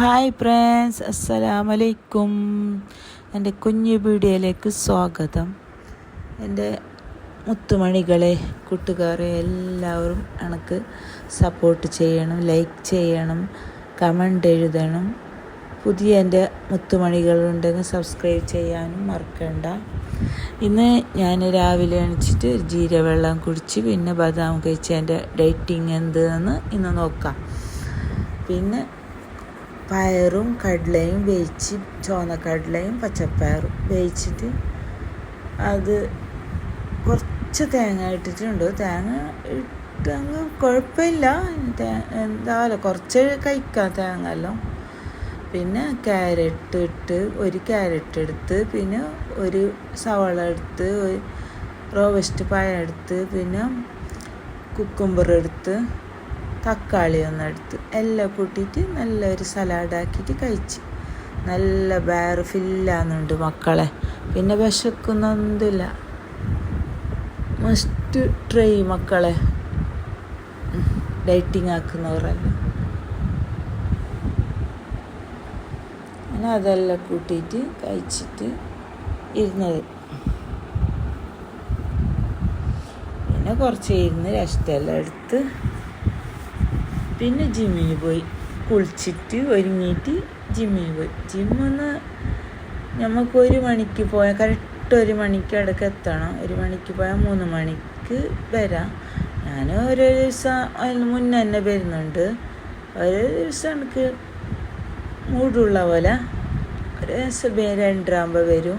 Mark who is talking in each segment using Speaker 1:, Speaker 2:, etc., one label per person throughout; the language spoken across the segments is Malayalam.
Speaker 1: ഹായ് ഫ്രണ്ട്സ് അസ്സലാമലൈക്കും എന്റെ കുഞ്ഞു വീഡിയോയിലേക്ക് സ്വാഗതം. എന്റെ മുത്തുമണികളെ കൂട്ടുകാരെ എല്ലാവരും എനിക്ക് സപ്പോർട്ട് ചെയ്യണം ലൈക്ക് ചെയ്യണം കമന്റ് എഴുതണം. പുതിയ എന്റെ മുത്തുമണികളുണ്ടെങ്കിൽ സബ്സ്ക്രൈബ് ചെയ്യാനും മറക്കണ്ട. ഇന്ന് ഞാൻ രാവിലെ എണിച്ചിട്ട് ജീരവെള്ളം കുടിച്ച് പിന്നെ ബദാം കഴിച്ച് എന്റെ ഡേറ്റിങ് എന്തെന്ന് ഇന്ന് നോക്കാം. പിന്നെ പയറും കടലയും വേവിച്ച് ചുവന്ന കടലയും പച്ചപ്പയറും വേവിച്ചിട്ട് അത് കുറച്ച് തേങ്ങ ഇട്ടിട്ടുണ്ട്. തേങ്ങ ഇട്ടങ്ങ് കുഴപ്പമില്ല. എന്തായാലും കുറച്ച് കഴിക്കാം തേങ്ങ എല്ലാം. പിന്നെ ക്യാരറ്റ് ഇട്ട് ഒരു ക്യാരറ്റ് എടുത്ത് പിന്നെ ഒരു സവാള എടുത്ത് റോബസ്റ്റ് പഴം എടുത്ത് പിന്നെ കുക്കുംബർ എടുത്ത് തക്കാളി ഒന്നെടുത്ത് എല്ലാം കൂട്ടിയിട്ട് നല്ലൊരു സലാഡാക്കിയിട്ട് കഴിച്ച്. നല്ല ബയർ ഫില്ലാന്നുണ്ട് മക്കളെ. പിന്നെ വിശക്കുന്നൊന്നുമില്ല മസ്റ്റ് ട്രൈ മക്കളെ. ഡയറ്റിങ് ആക്കുന്നവരല്ല അങ്ങനെ അതെല്ലാം കൂട്ടിയിട്ട് കഴിച്ചിട്ട് ഇരുന്നത്. പിന്നെ കുറച്ച് ഇരുന്ന് രസ്റ്റെല്ലാം എടുത്ത് പിന്നെ ജിമ്മിന് പോയി. കുളിച്ചിട്ട് ഒരുങ്ങിയിട്ട് ജിമ്മിന് പോയി. ജിമ്മെന്ന് നമുക്ക് ഒരു മണിക്ക് പോയാൽ കറക്റ്റ് ഒരു മണിക്ക് ഇടയ്ക്ക് എത്തണം. ഒരു മണിക്ക് പോയാൽ മൂന്ന് മണിക്ക് വരാം. ഞാൻ ഓരോ ദിവസം അതിന് മുന്നേ തന്നെ വരുന്നുണ്ട്. ഓരോ ദിവസം എനിക്ക് മൂടുള്ള പോലെ ഒരു ദിവസം രണ്ടരാകുമ്പോൾ വരും.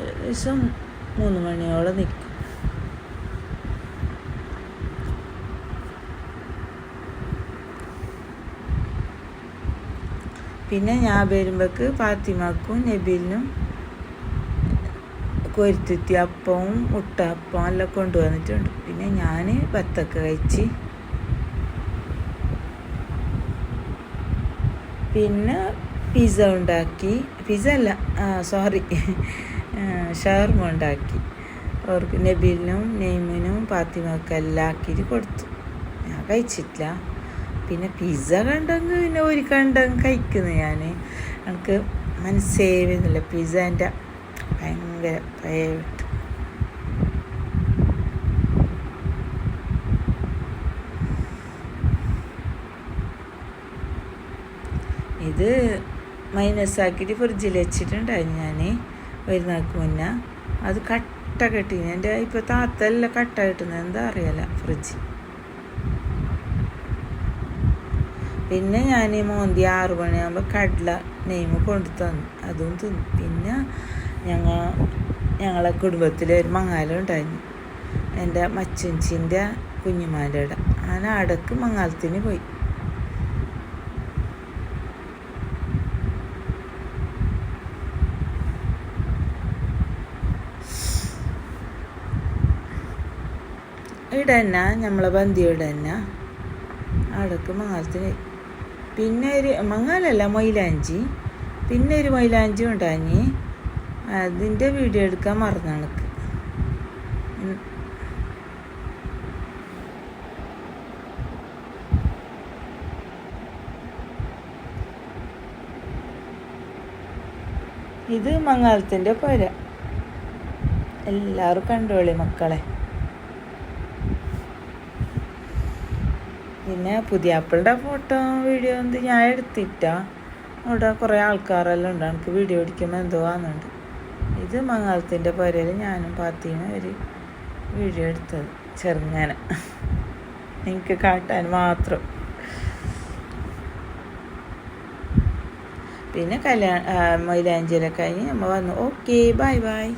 Speaker 1: ഒരു ദിവസം മൂന്ന് മണിയോളം നിൽക്കും പിന്നെ ഞാൻ വരുമ്പോൾക്ക് ഫാത്തിമക്കും നബീലിനും കൊരുത്തുത്തി അപ്പവും മുട്ട അപ്പവും എല്ലാം കൊണ്ടുവന്നിട്ടുണ്ട്. പിന്നെ ഞാൻ ബത്തൊക്കെ കഴിച്ച് പിന്നെ പിസ്സ ഉണ്ടാക്കി. പിസ്സ അല്ല സോറി ഷവർമ ഉണ്ടാക്കി. അവർക്ക് നബീലിനും നെയ്മിനും ഫാത്തിമക്കും എല്ലാം ആക്കിയിട്ട് കൊടുത്തു. ഞാൻ കഴിച്ചിട്ടില്ല. പിന്നെ പിസ്സ കണ്ടെങ്കിൽ പിന്നെ ഒരു കണ്ടെങ്കിൽ കഴിക്കുന്നു ഞാൻ എനിക്ക് മനസ്സേവുന്നില്ല. പിസ്സേന്റെ ഭയങ്കര പ്രൈവറ്റ് ഇത് മൈനസ് ആക്കിയിട്ട് ഫ്രിഡ്ജിൽ വെച്ചിട്ടുണ്ടായിരുന്നു ഞാൻ വരുന്നക്ക് മുന്നേ. അത് കട്ട കെട്ടി. എന്റെ ഇപ്പോൾ താത്തല്ല കട്ട കെട്ടുന്നത്. എന്താ അറിയാല ഫ്രിഡ്ജ് പിന്നെ ഞാൻ ഈ മോന്തി ആറു മണിയാകുമ്പോൾ കടല നെയ്മ് കൊണ്ടു തന്നു. അതും തിന്നു. പിന്നെ ഞങ്ങൾ ഞങ്ങളെ കുടുംബത്തിൽ ഒരു മങ്ങാലം ഉണ്ടായിരുന്നു. എന്റെ മച്ചുഞ്ചിന്റെ കുഞ്ഞുമാന്റെ ഇട ഞാൻ അടക്ക് മങ്ങാലത്തിന് പോയി. ഇടന്ന നമ്മളെ ബന്ധിയുടെ തന്നെ അടക്ക് മങ്ങാലത്തിന് പിന്നെ ഒരു മങ്ങാലല്ല മൈലാഞ്ചി പിന്നെ ഒരു മൈലാഞ്ചി ഉണ്ടാഞ്ഞ് അതിന്റെ വീഡിയോ എടുക്കാൻ മറന്നു ഇത് മങ്ങാലത്തിന്റെ പുര. എല്ലാവരും കണ്ടോളി മക്കളെ. പിന്നെ പുതിയ ആപ്പിളിന്റെ ഫോട്ടോ വീഡിയോ എന്ത് ഞാൻ എടുത്തിട്ടാ. അവിടെ കുറേ ആൾക്കാരെല്ലാം ഉണ്ട്. എനിക്ക് വീഡിയോ പിടിക്കുമ്പോൾ എന്തോ ആണെന്നുണ്ട് ഇത് മംഗളത്തിന്റെ പുരയിൽ ഞാനും പാത്തിയും ഒരു വീഡിയോ എടുത്തത്. ചെറുങ്ങനെ. എനിക്ക് കാട്ടാൻ മാത്രം. പിന്നെ കല്യാണം മൈലാഞ്ചിയിലൊക്കെ കഴിഞ്ഞ് നമ്മൾ വന്നു. Okay bye bye